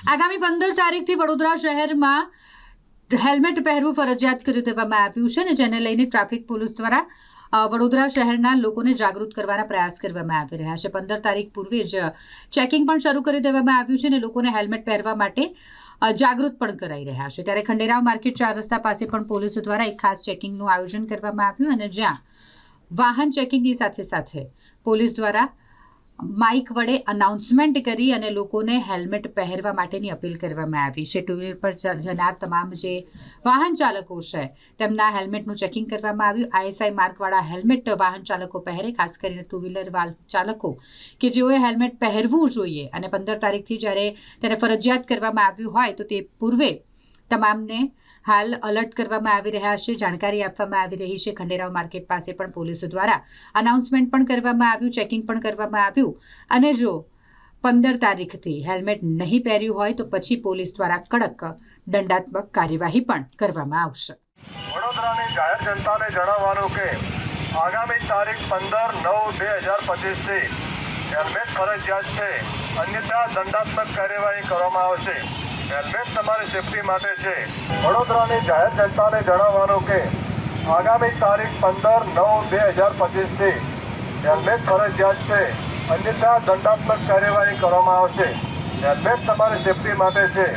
આગામી પંદર તારીખથી વડોદરા શહેરમાં હેલ્મેટ પહેરવું ફરજિયાત કરી દેવામાં આવ્યું છે ને જેને લઈને ટ્રાફિક પોલીસ દ્વારા વડોદરા શહેરના લોકોને જાગૃત કરવાના પ્રયાસ કરવામાં આવી રહ્યા છે. પંદર તારીખ પૂર્વે જ ચેકિંગ પણ શરૂ કરી દેવામાં આવ્યું છે અને લોકોને હેલ્મેટ પહેરવા માટે જાગૃત પણ કરાઈ રહ્યા છે. ત્યારે ખંડેરાવ માર્કેટ ચાર રસ્તા પાસે પણ પોલીસ દ્વારા એક ખાસ ચેકિંગનું આયોજન કરવામાં આવ્યું અને જ્યાં વાહન ચેકિંગની સાથે સાથે પોલીસ દ્વારા માઇક વડે અનાઉન્સમેન્ટ કરી અને લોકોને હેલ્મેટ પહેરવા માટેની અપીલ કરવામાં આવી છે. ટુ વ્હીલર પર જનાર તમામ જે વાહન ચાલકો છે, તેમના હેલ્મેટનું ચેકિંગ કરવામાં આવ્યું. આઈએસઆઈ માર્કવાળા હેલ્મેટ વાહન ચાલકો પહેરે, ખાસ કરીને ટુ વ્હીલર ચાલકો, કે જેઓએ હેલ્મેટ પહેરવું જોઈએ. અને પંદર તારીખથી જ્યારે તેને ફરજિયાત કરવામાં આવ્યું હોય, તો તે પૂર્વે તમામને હાલ અલર્ટ કરવામાં આવી રહ્યા છે, જાણકારી આપવામાં આવી રહી છે. ખંડેરાવ માર્કેટ પાસે પણ પોલીસ દ્વારા અનાઉન્સમેન્ટ પણ કરવામાં આવ્યું ચેકિંગ પણ કરવામાં આવ્યું. અને જો પંદર તારીખથી હેલ્મેટ નહીં પહેર્યું હોય તો પછી પોલીસ દ્વારા કડક દંડાત્મક કાર્યવાહી પણ કરવામાં આવશે. વડોદરાની જાહેર જનતાને જણાવવાનું કે આગામી તારીખ પંદર નવ બે હજાર પચીસથી હેલ્મેટ ફરજિયાત છે. અન્યથા દંડાત્મક કાર્યવાહી કરવામાં આવશે. હેલ્મેટ તમારી સેફટી માટે છે. વડોદરાની જાહેર જનતાને જણાવવાનું કે, આગામી તારીખ પંદર નવ બે હજાર પચીસથી હેલ્મેટ ફરજિયાત છે. અન્યથા દંડાત્મક કાર્યવાહી કરવામાં આવશે. હેલ્મેટ તમારી સેફટી માટે છે.